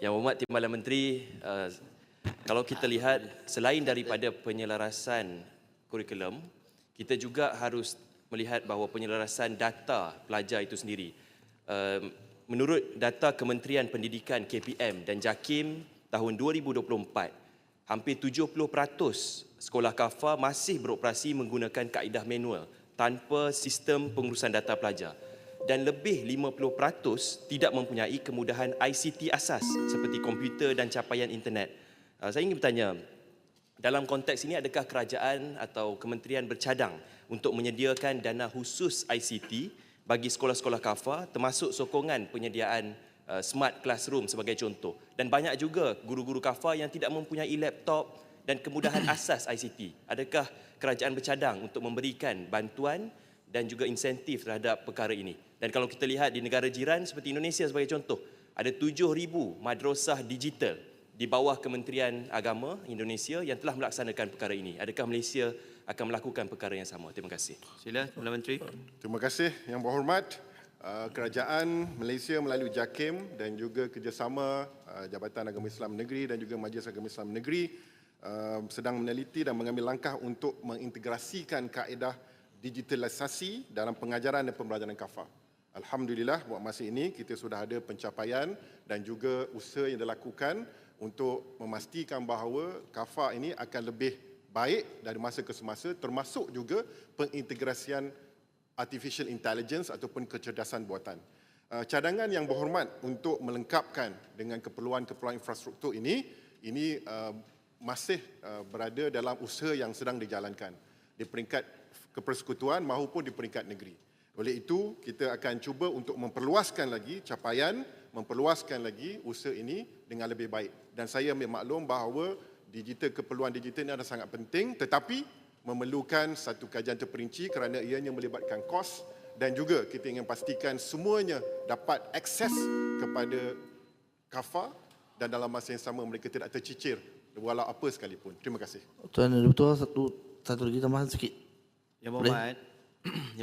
Yang Berhormat Timbalan Menteri, uh, kalau kita lihat selain daripada penyelarasan kurikulum, kita juga harus melihat bahawa penyelarasan data pelajar itu sendiri. Uh, menurut data Kementerian Pendidikan KPM dan JAKIM tahun 2024, hampir 70% sekolah kafa masih beroperasi menggunakan kaedah manual tanpa sistem pengurusan data pelajar dan lebih 50% tidak mempunyai kemudahan ICT asas seperti komputer dan capaian internet. Uh, Saya ingin bertanya, dalam konteks ini adakah kerajaan atau kementerian bercadang untuk menyediakan dana khusus ICT bagi sekolah-sekolah kafa termasuk sokongan penyediaan uh, smart classroom sebagai contoh dan banyak juga guru-guru kafa yang tidak mempunyai laptop dan kemudahan asas ICT. Adakah kerajaan bercadang untuk memberikan bantuan dan juga insentif terhadap perkara ini? Dan kalau kita lihat di negara jiran seperti Indonesia sebagai contoh, ada 7,000 madrasah digital di bawah Kementerian Agama Indonesia yang telah melaksanakan perkara ini. Adakah Malaysia akan melakukan perkara yang sama? Terima kasih. Sila, Perdana Menteri. Terima kasih Yang Berhormat. Uh, Kerajaan Malaysia melalui JAKIM dan juga kerjasama uh, Jabatan Agama Islam Negeri dan juga Majlis Agama Islam Negeri uh, sedang meneliti dan mengambil langkah untuk mengintegrasikan kaedah digitalisasi dalam pengajaran dan pembelajaran kafah. Alhamdulillah buat masa ini kita sudah ada pencapaian dan juga usaha yang dilakukan untuk memastikan bahawa kafah ini akan lebih baik dari masa ke semasa termasuk juga pengintegrasian artificial intelligence ataupun kecerdasan buatan. Uh, cadangan yang berhormat untuk melengkapkan dengan keperluan-keperluan infrastruktur ini ini uh, masih uh, berada dalam usaha yang sedang dijalankan di peringkat kepersekutuan maupun di peringkat negeri. Oleh itu, kita akan cuba untuk memperluaskan lagi capaian, memperluaskan lagi usaha ini dengan lebih baik. Dan saya ambil maklum bahawa digital keperluan digital ini adalah sangat penting tetapi memerlukan satu kajian terperinci kerana ianya melibatkan kos dan juga kita ingin pastikan semuanya dapat akses kepada kafa dan dalam masa yang sama mereka tidak tercicir walau apa sekalipun. Terima kasih. Tuan Betul satu satu lagi tambahan sikit. Yang Berhormat.